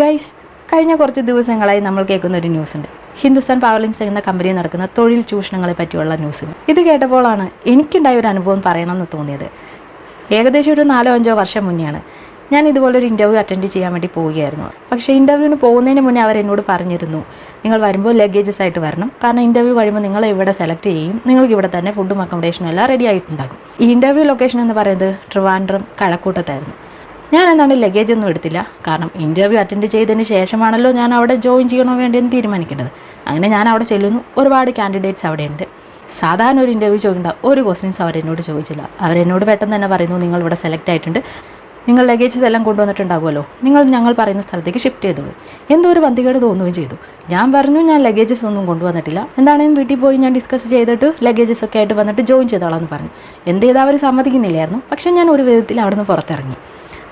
Guys കഴിഞ്ഞ കുറച്ച് ദിവസങ്ങളായി നമ്മൾ കേൾക്കുന്ന ഒരു ന്യൂസ് ഉണ്ട് ഹിന്ദുസ്ഥാൻ പവർലിങ്സ് എന്ന കമ്പനി നടക്കുന്ന തൊഴിൽ ചൂഷണങ്ങളെ പറ്റിയുള്ള ന്യൂസുകൾ. ഇത് കേട്ടപ്പോഴാണ് എനിക്കുണ്ടായ ഒരു അനുഭവം പറയണമെന്ന് തോന്നിയത്. ഏകദേശം ഒരു നാലോ അഞ്ചോ വർഷം മുന്നെയാണ് ഞാൻ ഇതുപോലൊരു ഇന്റർവ്യൂ അറ്റൻഡ് ചെയ്യാൻ വേണ്ടി പോവുകയായിരുന്നു. പക്ഷേ ഇന്റർവ്യൂവിന് പോകുന്നതിന് മുന്നേ അവർ എന്നോട് പറഞ്ഞിരുന്നു നിങ്ങൾ വരുമ്പോൾ ലഗേജസ് ആയിട്ട് വരണം. കാരണം ഇന്റർവ്യൂ കഴിയുമ്പോൾ നിങ്ങൾ ഇവിടെ സെലക്ട് ചെയ്യും. നിങ്ങൾക്ക് ഇവിടെ തന്നെ ഫുഡും അക്കോമഡേഷനും എല്ലാം റെഡി ആയിട്ടുണ്ടാകും. ഈ ഇന്റർവ്യൂ ലൊക്കേഷൻ എന്ന് പറയുന്നത് ട്രിവാൻഡ്രം കഴക്കൂട്ടത്തായിരുന്നു. ഞാൻ എന്താണ് ലഗേജ് ഒന്നും എടുത്തില്ല. കാരണം ഇന്റർവ്യൂ അറ്റൻഡ് ചെയ്തതിന് ശേഷമാണല്ലോ ഞാൻ അവിടെ ജോയിൻ ചെയ്യണോ വേണ്ടിയെന്ന് തീരുമാനിക്കേണ്ടത്. അങ്ങനെ ഞാൻ അവിടെ ചെല്ലുന്നു. ഒരുപാട് കാൻഡിഡേറ്റ്സ് അവിടെയുണ്ട്. സാധാരണ ഒരു ഇന്റർവ്യൂ ചോദിക്കേണ്ട. ഒരു ക്വസ്റ്റ്യൻസ് അവരെന്നോട് ചോദിച്ചില്ല. അവരെന്നോട് പെട്ടെന്ന് തന്നെ പറയുന്നു നിങ്ങൾ ഇവിടെ സെലക്ട് ആയിട്ടുണ്ട്. നിങ്ങൾ ലഗേജ് ഇതെല്ലാം കൊണ്ടുവന്നിട്ടുണ്ടാകുമല്ലോ. നിങ്ങൾ ഞങ്ങൾ പറയുന്ന സ്ഥലത്തേക്ക് ഷിഫ്റ്റ് ചെയ്തോളൂ. എന്തോ ഒരു വന്തികേട് തോന്നുകയും ചെയ്തു. ഞാൻ പറഞ്ഞു ഞാൻ ലഗേജസ് ഒന്നും കൊണ്ടുവന്നിട്ടില്ല. എന്താണെങ്കിലും വീട്ടിൽ പോയി ഞാൻ ഡിസ്കസ് ചെയ്തിട്ട് ലഗേജസ് ഒക്കെ ആയിട്ട് വന്നിട്ട് ജോയിൻ ചെയ്തോളാം എന്ന് പറഞ്ഞു. എന്ത് ചെയ്താൽ അവർ സമ്മതിക്കുന്നില്ലായിരുന്നു. പക്ഷേ ഞാൻ ഒരു വിധത്തിൽ അവിടെ നിന്ന് പുറത്തിറങ്ങി.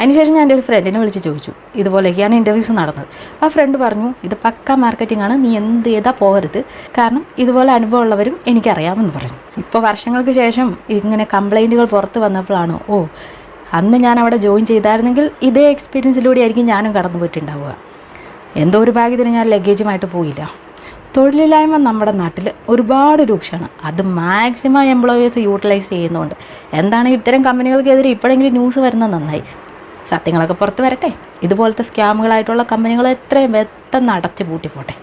അതിനുശേഷം ഞാൻ എന്റെ ഒരു ഫ്രണ്ടിനെ വിളിച്ച് ചോദിച്ചു ഇതുപോലെയൊക്കെയാണ് ഇന്റർവ്യൂസ് നടന്നത്. അപ്പോൾ ആ ഫ്രണ്ട് പറഞ്ഞു ഇത് പക്ക മാർക്കറ്റിംഗ് ആണ് നീ എന്ത് ചെയ്താൽ പോകരുത്. കാരണം ഇതുപോലെ അനുഭവമുള്ളവരും എനിക്കറിയാമെന്ന് പറഞ്ഞു. ഇപ്പോൾ വർഷങ്ങൾക്ക് ശേഷം ഇങ്ങനെ കംപ്ലൈന്റുകൾ പുറത്ത് വന്നപ്പോഴാണ് ഓ അന്ന് ഞാൻ അവിടെ ജോയിൻ ചെയ്തായിരുന്നെങ്കിൽ ഇതേ എക്സ്പീരിയൻസിലൂടെ ആയിരിക്കും ഞാനും കടന്നു പോയിട്ടുണ്ടാവുക. എന്തോ ഒരു ഭാഗ്യത്തിന് ഞാൻ ലഗേജുമായിട്ട് പോയില്ല. തൊഴിലില്ലായ്മ നമ്മുടെ നാട്ടിൽ ഒരുപാട് രൂക്ഷമാണ്. അത് മാക്സിമം എംപ്ലോയേഴ്സ് യൂട്ടിലൈസ് ചെയ്യുന്നുണ്ട്. എന്താണ് ഇത്തരം കമ്പനികൾക്കെതിരെ ഇപ്പോഴെങ്കിലും ന്യൂസ് വരുന്നത് നന്നായി. സത്യങ്ങളൊക്കെ പുറത്ത് വരട്ടെ. ഇതുപോലത്തെ സ്കാമുകളായിട്ടുള്ള കമ്പനികൾ എത്രയും പെട്ടെന്ന് അടച്ചു പൂട്ടിപ്പോട്ടെ